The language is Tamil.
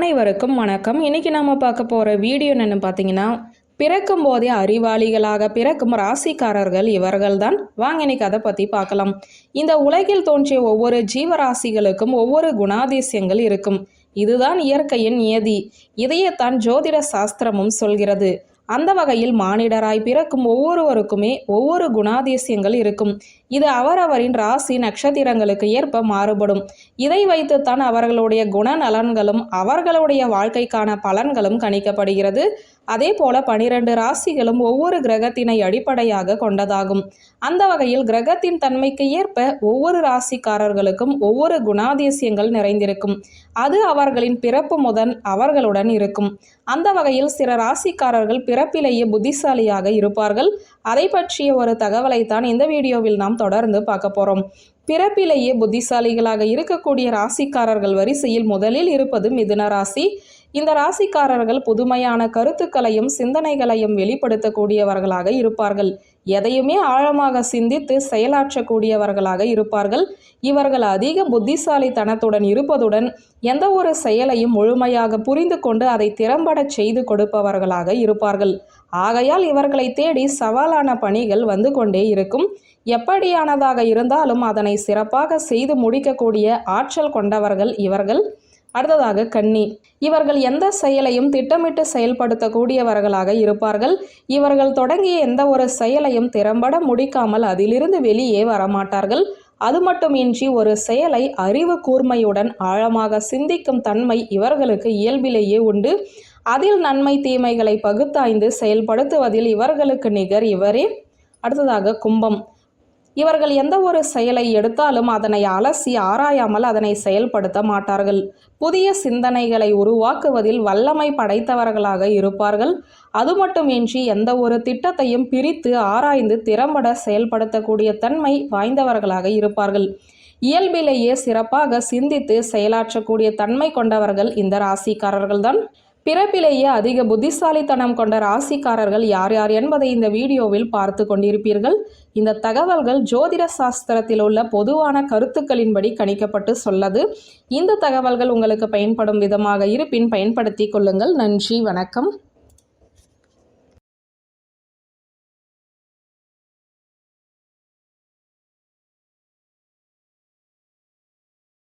அனைவருக்கும் வணக்கம். இன்னைக்கு நாம பார்க்க போகிற வீடியோ என்னன்னு பார்த்தீங்கன்னா பிறக்கும் போதே அறிவாளிகளாக பிறக்கும் ராசிக்காரர்கள் இவர்கள்தான். வாங்க இன்னைக்கு அதை பற்றி பார்க்கலாம். இந்த உலகில் தோன்றிய ஒவ்வொரு ஜீவராசிகளுக்கும் ஒவ்வொரு குணாதிசயங்கள் இருக்கும். இதுதான் இயற்கையின் நியதி. தான் ஜோதிட சாஸ்திரமும் சொல்கிறது. அந்த வகையில் மானிடராய் பிறக்கும் ஒவ்வொருவருக்குமே ஒவ்வொரு குணாதிசயங்கள் இருக்கும். இது அவரவரின் ராசி நட்சத்திரங்களுக்கு ஏற்ப மாறுபடும். இதை வைத்துத்தான் அவர்களுடைய குணநலன்களும் அவர்களுடைய வாழ்க்கைக்கான பலன்களும் கணிக்கப்படுகிறது. அதே போல பனிரெண்டு ராசிகளும் ஒவ்வொரு கிரகத்தினை அடிப்படையாக கொண்டதாகும். அந்த வகையில் கிரகத்தின் தன்மைக்கு ஏற்ப ஒவ்வொரு ராசிக்காரர்களுக்கும் ஒவ்வொரு குணாதிசயங்கள் நிறைந்திருக்கும். அது அவர்களின் பிறப்பு முதன் அவர்களுடன் இருக்கும். அந்த வகையில் சில ராசிக்காரர்கள் பிற பிறப்பிலேயே புத்திசாலியாக இருப்பார்கள். அதை பற்றிய ஒரு தகவலைத்தான் இந்த வீடியோவில் நாம் தொடர்ந்து பார்க்க போறோம். பிறப்பிலேயே புத்திசாலிகளாக இருக்கக்கூடிய ராசிக்காரர்கள் வரிசையில் முதலில் இருப்பது மிதுன ராசி. இந்த ராசிக்காரர்கள் புதுமையான கருத்துக்களையும் சிந்தனைகளையும் வெளிப்படுத்தக்கூடியவர்களாக இருப்பார்கள். எதையுமே ஆழமாக சிந்தித்து செயலாற்றக்கூடியவர்களாக இருப்பார்கள். இவர்கள் அதிக புத்திசாலித்தனத்துடன் இருப்பதுடன் எந்த ஒரு செயலையும் முழுமையாக புரிந்து கொண்டு அதை திறம்பட செய்து கொடுப்பவர்களாக இருப்பார்கள். ஆகையால் இவர்களை தேடி சவாலான பணிகள் வந்து கொண்டே இருக்கும். எப்படியானதாக இருந்தாலும் அதனை சிறப்பாக செய்து முடிக்கக்கூடிய ஆற்றல் கொண்டவர்கள் இவர்கள். அடுத்ததாக கன்னி. இவர்கள் எந்த செயலையும் திட்டமிட்டு செயல்படுத்தக்கூடியவர்களாக இருப்பார்கள். இவர்கள் தொடங்கிய எந்த ஒரு செயலையும் திறம்பட முடிக்காமல் அதிலிருந்து வெளியே வரமாட்டார்கள். அது மட்டுமின்றி ஒரு செயலை அறிவு கூர்மையுடன் ஆழமாக சிந்திக்கும் தன்மை இவர்களுக்கு இயல்பிலேயே உண்டு. அதில் நன்மை தீமைகளை பகுத்தாய்ந்து செயல்படுத்துவதில் இவர்களுக்கு நிகர் இவரே. அடுத்ததாக கும்பம். இவர்கள் எந்த ஒரு செயலை எடுத்தாலும் அதனை அலசி ஆராயாமல் அதனை செயல்படுத்த மாட்டார்கள். புதிய சிந்தனைகளை உருவாக்குவதில் வல்லமை படைத்தவர்களாக இருப்பார்கள். அது மட்டுமின்றி எந்த ஒரு திட்டத்தையும் பிரித்து ஆராய்ந்து திறம்பட செயல்படுத்தக்கூடிய தன்மை வாய்ந்தவர்களாக இருப்பார்கள். இயல்பிலேயே சிறப்பாக சிந்தித்து செயலாற்றக்கூடிய தன்மை கொண்டவர்கள் இந்த ராசிக்காரர்கள்தான். பிறப்பிலேயே அதிக புத்திசாலித்தனம் கொண்ட ராசிக்காரர்கள் யார் யார் என்பதை இந்த வீடியோவில் பார்த்து கொண்டிருப்பீர்கள். இந்த தகவல்கள் ஜோதிட சாஸ்திரத்தில் உள்ள பொதுவான கருத்துக்களின்படி கணிக்கப்பட்டு சொல்லது. இந்த தகவல்கள் உங்களுக்கு பயன்படும் விதமாக இருப்பின் பயன்படுத்தி கொள்ளுங்கள். நன்றி வணக்கம்.